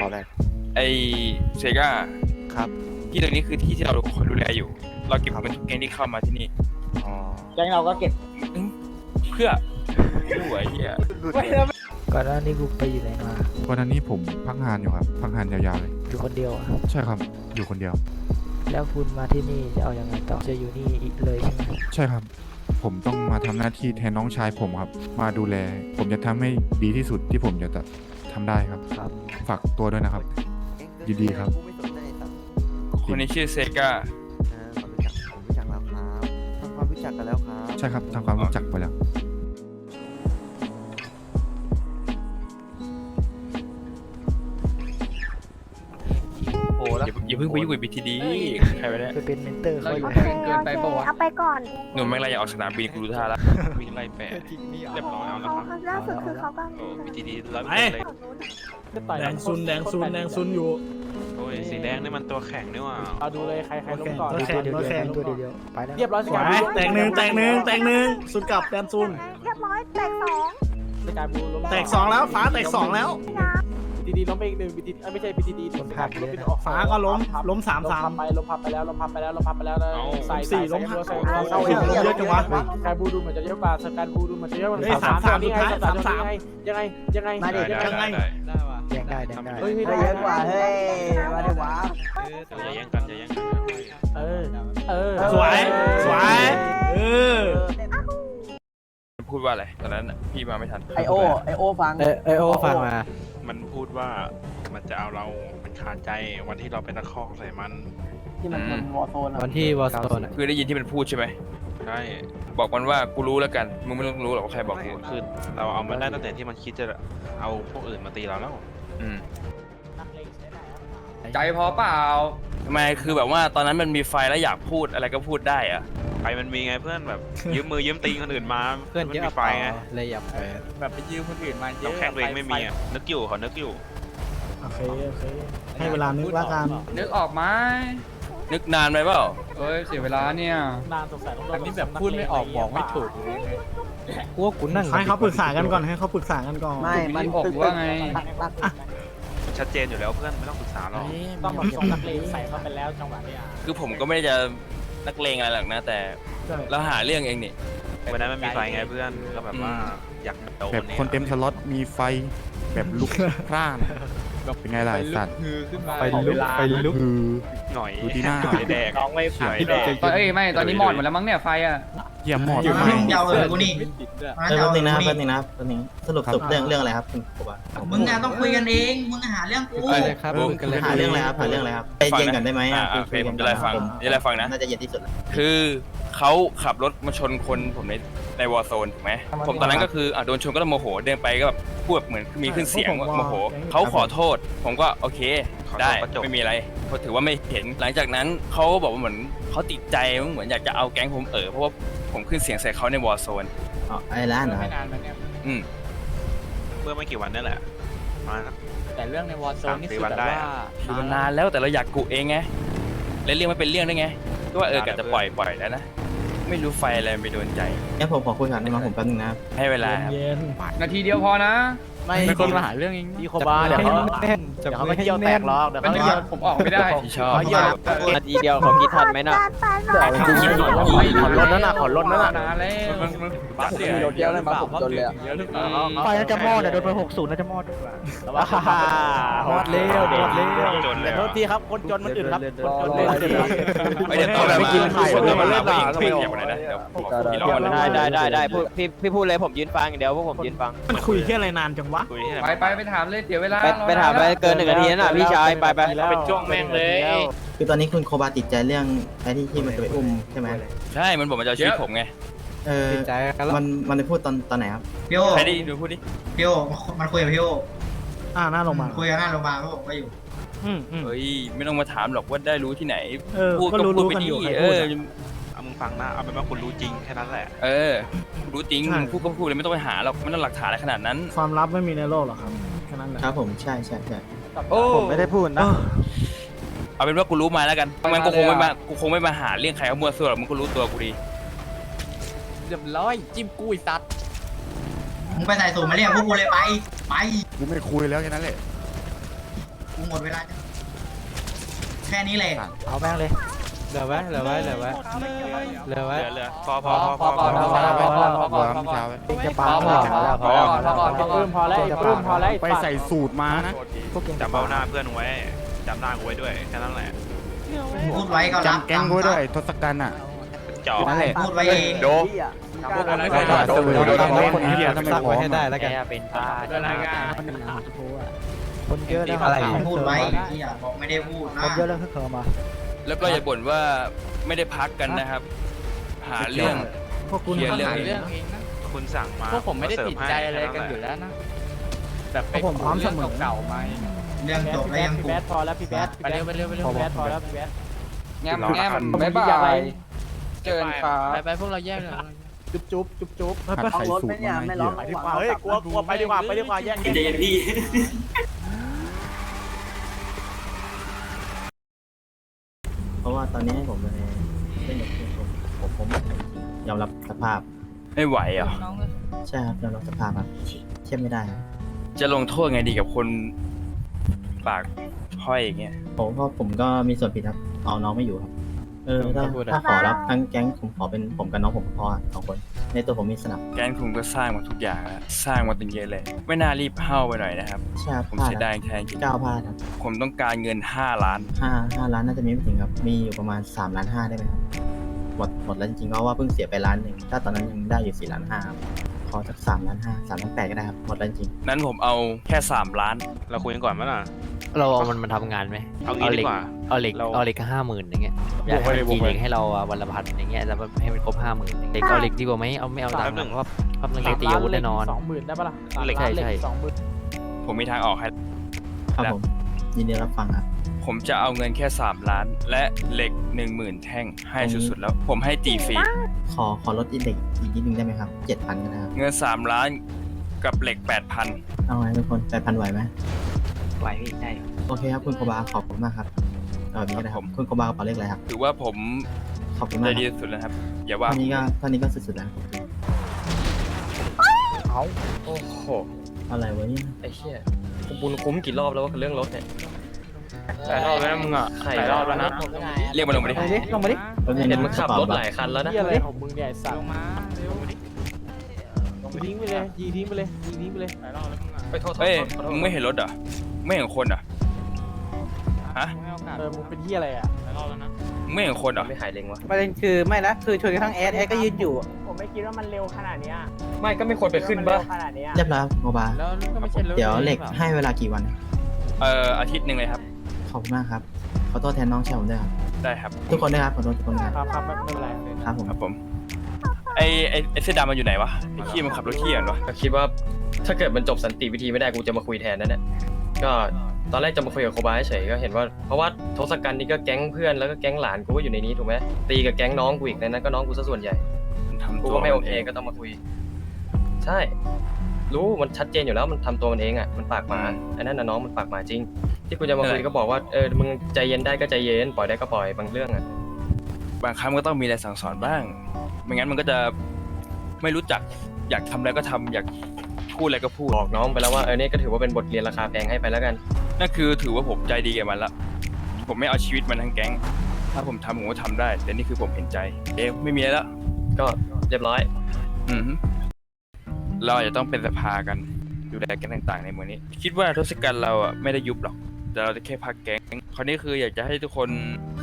ตอนแรกไอเซกาครับ ที่ตรงนี้คือที่ที่เราคอยดูแลอยู่ เราเก็บเงินทุกแก๊งที่เข้ามาที่นี่อ๋อแก๊งเราก็เก็บเพื่อไม่ไหวเฮียก่อนหน้านี้กูไปอยู่ไหนมาวันนั้นนี่ผมพักงานอยู่ครับ พักงานยาวๆเลย อยู่คนเดียวอะใช่ครับ อยู่คนเดียว แล้วคุณมาที่นี่จะเอายังไงต่อจะอยู่นี่อีกเลยใช่ไหมใช่ครับ ผมต้องมาทำหน้าที่แทนน้องชายผมครับ มาดูแล ผมจะทำให้ดีที่สุดที่ผมจะ ทำได้ครับ ครับฝากตัวด้วยนะครับ ยินดีครับคนนี้ชื่อเซกาอ่าผมรู้จักผมรู้จักแล้วครับทำความรู้จักกันแล้วครับ ใช่ครับทำความรู้จักไปแล้ว อ้แล้วอย่าอย่าเพิ่งไปยุ่งกับบีทีดีใครไปเนี่ยไปเป็นเมนเตอร์เขาอยู่โอเคโอเคเอาไปก่อนหนุ่มแม่งไรอยากออกสนามบินกูรู้ท่าแล้วมีไล่แปะเรียบร้อยเอาแล้วเขาครับล่าสุดคือเขาก็โอ้วิธีดีร้อยไปเปอร์เซ็นต์เลยแดงซุนแดงซุนแดงซุนอยู่โอ้ยสีแดงนี่มันตัวแข็งนี่หว่าเอาดูเลยใครใครลงก่อนโอเคตัวเดียวโอเคๆตัวเดียวๆไปแล้วเรียบร้อยสวยแตกหนึ่งแตกหนึ่งแตกหนึ่งซุนกลับแดนซุนเรียบร้อยแตกสองสกายบูล้มแตกสองแล้วฟ้าแตกสองแล้วนะบี ทีดีล้มไปอีกหนึ่งบีทีไม่ใช่บีทีดีล้มเป็นออกฟ้าก็ล้มล้มสามล้มสาพัมบไปล้มพับไปแล้วล้มพับไปแล้วล้มพับไปแล้วใส่สี่ล้มห้าใส่เอาเข้าเอาเองเยอะจังวะสกายบูดูเหมือนจะเยอะกว่าสกายบูดูเหมือนจะเยอะกว่าเฮ้ยสามสามนี่ไงสุดท้ายสามสาสามมยังไงยังไงมาดิได้ยังไงได้ได้แดงได้แดงได้เฮ้ยได้เยอะกว่าเฮ้ยมาดิวะอย่าแย่งกันอย่าแย่งกันเออเออสวยสวยเออพูดว่าอะไรตอนนั้นน่ะพี่มาไม่ทันไอโอไอโอฟังเออเออโอฟังมา มันพูดว่ามันจะเอาเรา มันคาใจวันที่เราไปตะคอกใส่มัน ที่มันมันวอร์โซนอะวันที่วอลสโตนคือได้ยินที่มันพูดใช่ไหม ใช่บอกมันว่ากูรู้แล้วกัน มึงไม่ต้องรู้หรอกว่าใครบอกกูคือเราเอามันได้ตั้งแต่ที่มันคิดจะเอาพวกอื่นมาตีเราแล้ว อืม ใจพอเปล่าทำไมคือแบบว่าตอนนั้นมันมีไฟแล้วอยากพูดอะไรก็พูดได้อะไฟมันมีไงเพื่อนแบบยืมมือยืมตีนคนอื่นมาเพื่อนมัเยอะมีไฟไงเลยอยากไปแบบไปยืมคนอื่นมาเยอะน้ำแข็งตัวเองไม่มีอะนึกอยู่เขานึกอยู่โอเคโอเคให้เวลานึกละกันนึกออกไหมนึกนานไปเปล่าเอ้ยเสียเวลาเนี่ยนานสงสัยต้องโดนอันนี้แบบพูดไม่ออกบอกไม่ถูกกูว่ากูนั่งให้เขาปรึกษากันก่อนให้เขาปรึกษากันก่อนไม่มันออกว่าไงมัน ชัดเจนอยู่แล้วเพื่อนไม่ต้องปรึกษาหรอกต้องแบบส่งนักเลงใส่เข้าไปแล้วจังหวะเนี้ยคือผมก็ไม่ได้จะนักเลงอะไรหรอกนะแต่ใช่เราหาเรื่องเองนี่วันนั้นมันมีไฟไงเพื่อนก็แบบว่าอยากโดนแบบเนี่ยคนเต็มสล็อตมีไฟแบบลุกพร่านเป็นไงล่ะไอ้สัตว์ไปลุกไปลุกคือหน่อยดูที่หน้าหน่อยแดกน้องไม่หน่อยแดกตอนเอ้ยไม่ตอนนี้หมอดหมดแล้วมั้งเนี่ยไฟอะ เยี่ยมหมดไม่ไม่ยาวเลยกูนี่เออแป๊บนึงนะครับแป๊บนึงนะครับแป๊บนึงสรุปครับสรุปเรื่องเรื่องอะไรครับคุณครูบามึงอะต้องคุยกันเอง มึงหาเรื่องกู ไปเลยครับมึงกันเลยหาเรื่องอะไรครับหาเรื่องอะไรครับใจเย็นกันได้ไหมอ่าโอเคผมจะไล่ฟังจะไล่ฟังนะ น่าจะเย็นที่สุดแล้วคือเขาขับรถมาชนคนผมในในวอร์โซนถูกไหมผมตอนนั้นก็คืออะโดนชนก็ต้องโมโหเดินไปก็แบบพูดแบบเหมือนมีขึ้นเสียงว่าโมโหเขาขอโทษ ผมก็โอเค ได้ไม่มีอะไรเพราะถือว่าไม่เห็นหลังจากนั้นเขาก็บอกว่าเหมือนเขาติดใจเหมือนอยากจะเอาแก๊งผมเออเพราะว่าผมขึ้นเสียงใส่เขาในวอร์โซน อ๋อไอ้ร้านเหรอครับอืม เมื่อไม่กี่วันนั่นแหละมาแต่เรื่องในวอร์โซนนี่คือสามสี่วันแบบได้ว่าอะคือมันนานแล้วแต่เราอยากกุเองไงแล้วเรื่องมันเป็นเรื่องได้ไงก็ว่าเออกะจะปล่อยปล่อยแล้วนะไม่รู้ไฟอะไรไปโดนใจงั้นผมขอคุยกับน้องผมแป๊บนึงนะครับให้เวลาครับเย็นนาทีเดียวพอนะ ไม่เป็นคนมาหาเรื่องเองพี่โคบาเดี๋ยวเขาแน่นเดี๋ยวเขาก็เที่ยวแตกหรอกเดี๋ยวมันเขาเดียวผมออกไม่ได้ที่ชอบเขาเยี่ยวนาทีเดียวเขาคิดทันไหมน่ะกูคิดหน่อยขอรถนั่นน่ะขอรถนั่นน่ะนานแล้วมันมันจัดเลยรถเดียวเลยมาผมจนเลยไฟน่าจะมอดอะโดนไปหกศูนย์น่าจะมอดด้วยว้าหมดเร็วหมดเร็วจนเลยโทษทีครับคนจนมันอื่นครับคนจนเลยไม่เดี๋ยวตอนแบบไม่กินไข่ผมจะมาเล่เล่านด่าเองอย่างไรนะเดี๋ยวผมพี่ร้องนะได้ได้ได้ได้พูดพี่พี่พูดเลยผมยืนฟังเดี๋ยวพวกผมยืนฟังมันคุยแค่อะไรนานจังวะคุยที่ไหนไปไปไปถามเลยเสียเวลาไปไปถามไปเกินหนึ่งนาทีนั่นน่ะพี่ชายไปไปไปจ้วงแม่งเลย คือตอนนี้คุณโคบาติดใจเรื่องไอ้ที่ที่มันจะไปอุ้มใช่ไหมใช่มันบอกมันจะเอาชีวิตผมไงเออติดใจกันแล้วมันมันไปพูดตอนตอนไหนครับพี่โอใครได้ดูพูดดิพี่โอมันคุยกับพี่โออ่าหน้าโรงพยาบาลคุยกับหน้าโรงพยาบาลเขาบอกว่าอยู่อืมอืมเฮ้ยไม่ต้องมาถามหรอกว่าได้รู้ที่ไหนเออพูดก็ก็รู้พูดรู้ไปกันดิอยู่ใครเอพูดออะเอา มึงฟังนะ เอาเป็นว่าคุณรู้จริงแค่นั้นแหละ เออ รู้จริงใช่ พูดก็พูดเลยไม่ต้องไปหาหรอกไม่ต้องหลักฐานอะไรขนาดนั้น ความลับไม่มีในโลกหรอกครับแค่นั้นแหละครับผมใช่ใช่ใช่โอ้ผมไม่ได้พูดนะ เอาเป็นว่ากูรู้มาแล้วกันมันกูคงไม่มากูคงไม่มาหาเรื่องใครเขามัวซั่วหรอกมึงก็รู้ตัวกูดี เรียบร้อย จิ้มกุ้ยสัตว์มึงไปใส่สูตรมาเรียกพวกกูเลยไป ไป กูไม่คุยแล้วแค่นั้นแหละหมดเวลาแค่นี้เลย เอาแม่งเลย เหลือไว้เหลือไว้เหลือไว้เหลือไว้เหลือเหลือพอพอพอพอพอพอพอพอพอพอพอเมื่อเช้าไว้เองจะปาพอพอพอพอพอพอพอปื้มพอแล้วปื้มพอแล้วไปใส่สูตรมานะพวกเองจะจำปาเอาหน้าเพื่อนไว้จำหน้ากูไว้ด้วยแค่นั้นแหละพูดไว้ก็รับจำแก๊งไว้ด้วยทศกัณฐ์อะจอบนั่นแหละพูดไว้เองโดพวกอะไรไม่ได้โดนโดนโดนคนเหี้ยทำไมซักพร้อไว้มให้ได้อะแล้วกันเป็นตาเป็นรายงานคนเยอะแล้วอะไรพูดไว้ที่อยากบอกไม่ได้พูดนะคนเยอะแล้วคือเขิมมา แล้วก็อย่าบ่นว่าไม่ได้พักกันนะครับ หาเรื่อง พวกคุณเคลียร์เรื่องเรื่องเองนะคุณสั่งมาพวกผมไม่ได้เสิร์ฟติดให้ใจอะไรกันแค่อยู่แหแล้วนะแบบไปผมพร้อมเสมอ เก่าๆมาเรื่องจบแล้วยังพี่กูแบดพอแล้วพี่แบดไปเร็วไปเร็วไปเร็วพี่แบดพอแล้วพี่แบดแง้มแง้มบ๊ายบายเจิญครับไปไปพวกเราแยกเลยจุ๊บจุ๊บจุ๊บจุ๊บหัดใส่สูตรมาเหี้ยไปดีกว่าเฮ้ยกลัวกลัวไปดีกว่าไปดีกว่าแยกแยกเพ ราะว่าตอนนี้ให้ผมไปเล่นกับเพื่อนผมผมผมไม่ไหวจริงยอมรับสภาพ ไม่ไหวเหรอะใช่ครับยอมรับสภาพครับเทียบไม่ได้ครับจะลงโทษไงดีกับคนปากห้อยอย่างเงี้ย ผมก็ผมก็มีส่วนผิดครับเอาน้องไม่อยู่ครับ เออถ้าถ้าขอรับทั้งแก๊งผมขอเป็นผมกับน้องผมพออะสองคน ในตัวผมมีสนับแกนคุณก็สร้างมาทุกอย่างแล้วสร้างมาตั้งเยอะเลย ไม่น่ารีบเฮ้าไปหน่อยนะครับ ใช่ครับผมพลาดเสียดายแทนจริงเก้าพลาดครับผมต้องการเงิน 5 ล้าน ห้าห้าล้านน่าจะมีไม่ถึงครับ มีอยู่ประมาณสามล้านห้าได้ไหมครับ หมดหมดแล้วจริงๆเพราะว่าเพิ่งเสียไปล้านหนึ่งถ้าตอนนั้นยังได้อยู่สี่ล้านห้าครับขอสักสามล้านห้าสามล้านแปดก็ได้ครับหมดแล้วจริง นั้นผมเอาแค่ 3 ล้าน เราคุยกันก่อนมั้ยล่ะ เราเอามันมาทำงานไหมเอางี้ดีกว่า เอาเหล็กเราเอาเหล็กห้าหมื่นอย่างเงี้ยอยากให้มันจีเหล็กให้เราอะวันละพันอย่างเงี้ยแล้วให้มันครบห้าหมื่นเหล็กเอาเหล็กดีกว่าไหมเอาไม่เอาตังค์หรอกเพราะว่าเพราะมันเหล็กตีอาวุธแน่นอน สองหมื่นได้ปะล่ะสามเหล็กล้านใช่เหล็กใช่สองหมื่นผมมีทางออกให้ ครับผม ยินดีรับฟังครับ ผมจะเอาเงินแค่ 3 ล้าน และเหล็ก 1 0,000 แท่งให้สุดๆแล้ว ผมให้ตีฟรีขอขอลดอินเด็กอีกนิดนึงได้ไหมครับเจ็ดพันก็ได้ครับ เงิน 3 ล้านกับเหล็ก 8,000เอาไงทุกคนแปดพันไหวไหมไหวพี่ได้ โอเคครับคุณโคบาขอบคุณมากครับ เอาแบบนี้ก็ได้ครับคุณโคบากระเป๋าเลขอะไรครับ ถือว่าผมขอบคุณใจมากคดีรับสุดแล้วครับ อย่าว่าเท่านี้ก็เท่านี้ก็สุดๆแล้วโอ้โห อะไรวะเนี่ยไอ้เชี่ยกูบุญคุ้มกี่รอบแล้วว่าเรื่องรถเนี่ยหลายรอบแล้วนะมึงอะหลายรอบแล้วนะ เรียกมาลงมาดิลงมาดิแป๊บนึงเห็นนะมึงขับรถกะเป๋าหลายคันแล้วนะ ที่อะไรของมึงเนี่ยไอ้สัตว์ยิงทิ้งไปเลยยิงทิ้งไปเลยยิงทิ้งไปเลย ไปโทษเฮ้ยมึงไม่เห็นรถเหรอไม่เห็นคนเหรอ ฮะเออมึงเป็นที่อะไรอะมึงไม่เห็นคนเหรอ ไม่หายเล็งวะ ประเด็นคือไม่ละคือชนกระทั่งแอดแอดก็ยืนอยู่ ผมไม่คิดว่ามันเร็วขนาดเนี้ยไม่ก็ไม่ควรไปขึ้นปะขนาดเนี้ยเรียบร้อยครับคุณโคบา แล้วก็ไม่ใช่รถเดี๋ยวเหล็กให้เวลากี่วัน เอ่ออาทิตย์หนึ่งเลยครับ ขอบคุณมากครับ ขอโทษแทนน้องชายผมด้วยครับ ได้ครับ ทุกคนด้วยครับ ขอโทษทุกคนด้วยคครัรับบครับไม่ไม่เป็นไรครับผม ครับผม ไอไอไอเสื้อดำมันอยู่ไหนวะ ไอขี้มันขับรถขี้อะวะ ก็คิดว่าถ้าเกิดมันจบสันติวิธีไม่ได้กูจะมาคุยแทนนั่นแหละ ก็ตอนแรกจะมาคุยกับโคบาเฉยๆก็เห็นว่าเพราะว่าทศกัณฐ์นี่ก็แก๊งเพื่อนแล้วก็แก๊งหลานกูก็อยู่ในนี้ถูกไหมตีกับแก๊งน้องกูอีกในนั้นก็น้องกูซะส่วนใหญ่มันทำกูตัวก็ไม่โอเคนงก็ต้องมาคุย ใช่ รู้มันชัดเจนอยู่แล้วมันทำตัวมันเองอะมันปากหมาอันนั้นนะน้องมันปากหมาจริง ที่กูจะมาคุยก็บอกว่าเออมึงใจเย็นได้ก็ใจเย็นปล่อยได้ก็ปล่อยบางเรื่องอะ บางครั้งมันก็ต้องมีอะไรสั่งสอนบ้าง ไม่งั้นมันก็จะไม่รู้จักอยากทำอะไรก็ทำอยาก พูดอะไรก็พูดบอกน้องไปแล้วว่าเออนี่ก็ถือว่าเป็นบทเรียนราคาแพงให้ไปแล้วกัน นั่นคือถือว่าผมใจดีกับมันละ ผมไม่เอาชีวิตมันทั้งแก๊ง ถ้าผมทำผมก็ทำได้ แต่นี่คือผมเห็นใจ เอ๊ะไม่มีอะไรแล้ว ก็เรียบร้อย อือฮึเราอาจจะต้องเป็นสภากันดูแลกันต่าง ๆ ในเมืองนี้ คิดว่าทศกัณฐ์เราอะไม่ได้ยุบหรอก แต่เราจะแค่พักแก๊งคราวนี้คืออยากจะให้ทุกคน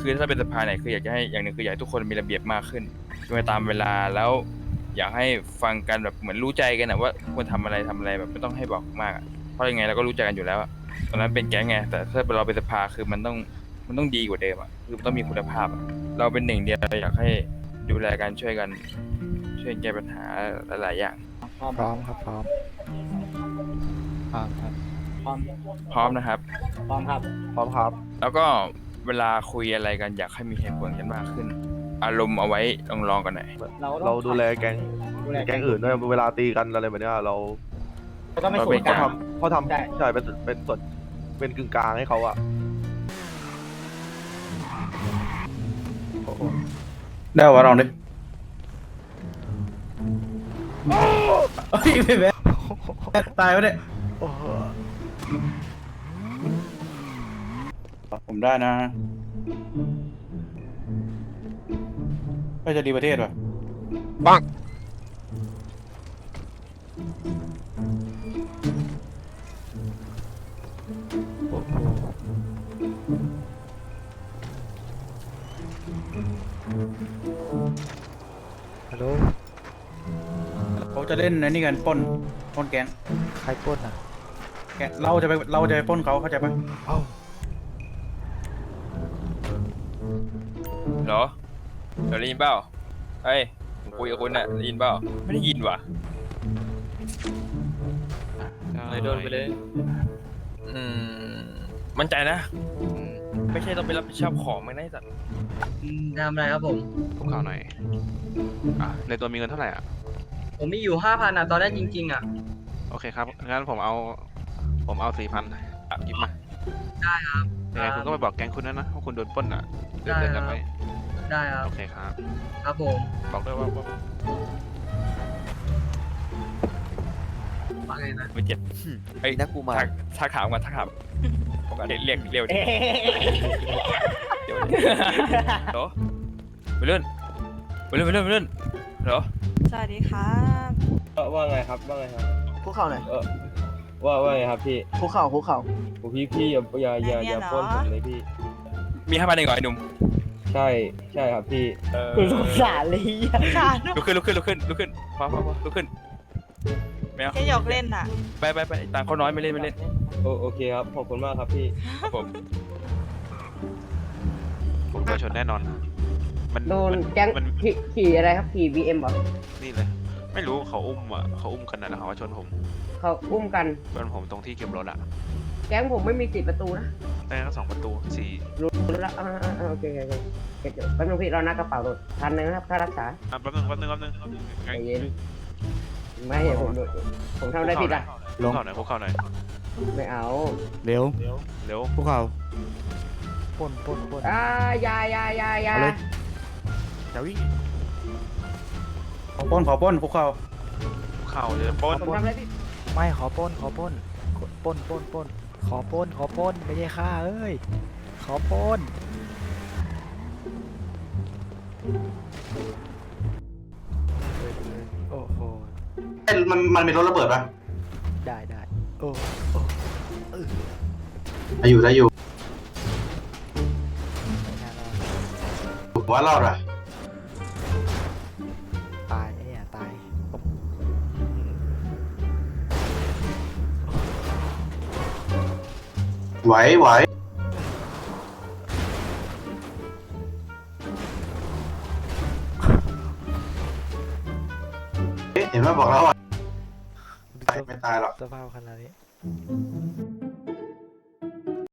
คือถ้าเป็นสภาไหนคืออยากจะให้อย่างหนึ่งคืออยากให้ทุกคนมีระเบียบมากขึ้นคือมาตามเวลาแล้ว อยากให้ฟังกันแบบเหมือนรู้ใจกันนะว่าควรทำอะไรทำอะไรแบบไม่ต้องให้บอกมากอะเพราะยังไงเราก็รู้ใจกันอยู่แล้วอะตอนนั้นเป็นแก๊งไงแต่ถ้าเราเป็นสภาคือมันต้องมันต้องดีกว่าเดิมอะคือมันต้องมีคุณภาพอะเราเป็นหนึ่งเดียวเราอยากให้ดูแลกันช่วยกัน ช่วยแก้ปัญหาหลายๆอย่าง พร้อมครับพร้อมพร้อมนะครับ พร้อมครับ พร้อมครับ แล้วก็เวลาคุยอะไรกันอยากให้มีเหตุผลกันมากขึ้น อารมณ์เอาไว้ลองลองๆกันหน่อยเราดูแลแก๊งแก๊งอื่นด้วยเวลาตีกันอะไรแบบเนี้ยเราก็ไม่เราสูเป็งนกเขาลางทำเขาทำใช่ ใช่เป็นเป็นส่วนเป็นกึ่งกลางให้เขาอะได้วะลองดิเฮ้ยไม่แบ๊ตายไปเนี่ยโอ้โหผมได้นะ ก็จะดีประเทศป่ะโอ้โหฮัลโหล เขาจะเล่นในนี่กันปล้นปล้นแก๊งใครปล้นอะ แก๊งเราจะไปเราจะไปปล้นเขาเข้าใจปะเอ้าเหรอ เดี๋ยวได้ยินเปล่าเฮ้ยผมคุยกับคุณน่ะได้ยินเปล่าไม่ได้ยินว่ะเลยโดนไปเลยอืมมั่นใจนะอืมไม่ใช่ต้องไปรับผิดชอบของไม่ได้สัตว์ทำอะไรครับผมคุกเข่าหน่อยอะในตัวมีเงินเท่าไหร่อะ ผมมีอยู่ห้าพันอะตอนแรกจริง ๆ อะ โอเคครับ งั้นผมเอา ผมเอาสี่พันหยิบมา ได้ครับยังไงคุณก็ไปบอกแก๊งคุณด้วยนะว่าคุณโดนปล้นอะเดินได้เดินครักับนไป ได้ครับ โอเคครับ ครับผมบอกด้วยว่าว่าว่าไงนะไม่เจ็บเฮ้ยนักกูมา ทักทักถามก่อนทักถามผมก็เรียกเรียกเรียกเดี๋ยวเหรอไปเลื่อนไปเลื่อนไปเลื่อนไปเลื่อนเหรอสวัสดีครับว่าไงครับ ว่าไงครับ คุกเข่าหน่อยว่าว่าไงครับพี่คุกเข่าคุกเข่าพี่พี่อย่าอย่าอย่าอย่าปล้นผมเลยพี่ มีห้าพันเองเหรอไอ้หนุ่ม ใช่ใช่ครับพี่เออสงสารเลยค่ะลุกขึ้นลุกขึ้นลุกขึ้นลุกขึ้นพอพอพอลุกขึ้นไม่เอาแค่หยอกเล่นอะ ไปไปไปต่างเขาน้อยไม่เล่นไม่เล่นโอเคครับขอบคุณมากครับพี่ ครับผมผมโดนชนแน่นอน มันโดนมัแก๊งมันขี่ขี่อะไรครับขี่ BM เหรอนี่เลย ไม่รู้เขาอุ้มอะเขาอุ้มกันนะแล้วเขาก็ชนผมเขาอุ้มกันชนผมตรงที่เก็บรถอะแก๊งผมไม่มีติดประตูนะได้ทั้งสองประตูสี่รู้แล้วอ่าอ่าอ่าโอเคโอเคโอเคเดี๋ยวแป๊บนึงพี่เรานักกระเป๋ารถพันหนึ่งนะครับค่ารักษาอะแป๊บนึงแป๊บนึงแป๊บนึงใจเย็นไม่เห็นผมดูผมทำอะไรผิดอะคุกเข่าหน่อยคุกเข่าหน่อยไม่เอาเร็วเร็วพวกเขาปล้นปล้นปล้นอ่าอยาอยาอยาอยาเอาเลยอย่าวิ่งขอปล้นขอปล้นพวกเขาคุกเข่าเดี๋ยวปล้นผมทำอะไรผิดไม่ขอปล้นขอปล้นปล้นปล้นปล้น ขอปล้นขอปล้นไม่ใช่ฆ่าเอ้ย ขอปล้น โอ้โหมันมันเป็นรถระเบิดปะได้ได้โอ้ได้อยู่ได้อยู่ไม่น่ารอดผมว่ารอดอะ ไหวไหวเอ๊ะเห็นไหมบอกแล้วอะตายไม่ตายหรอก สภาพขนาดนี้เ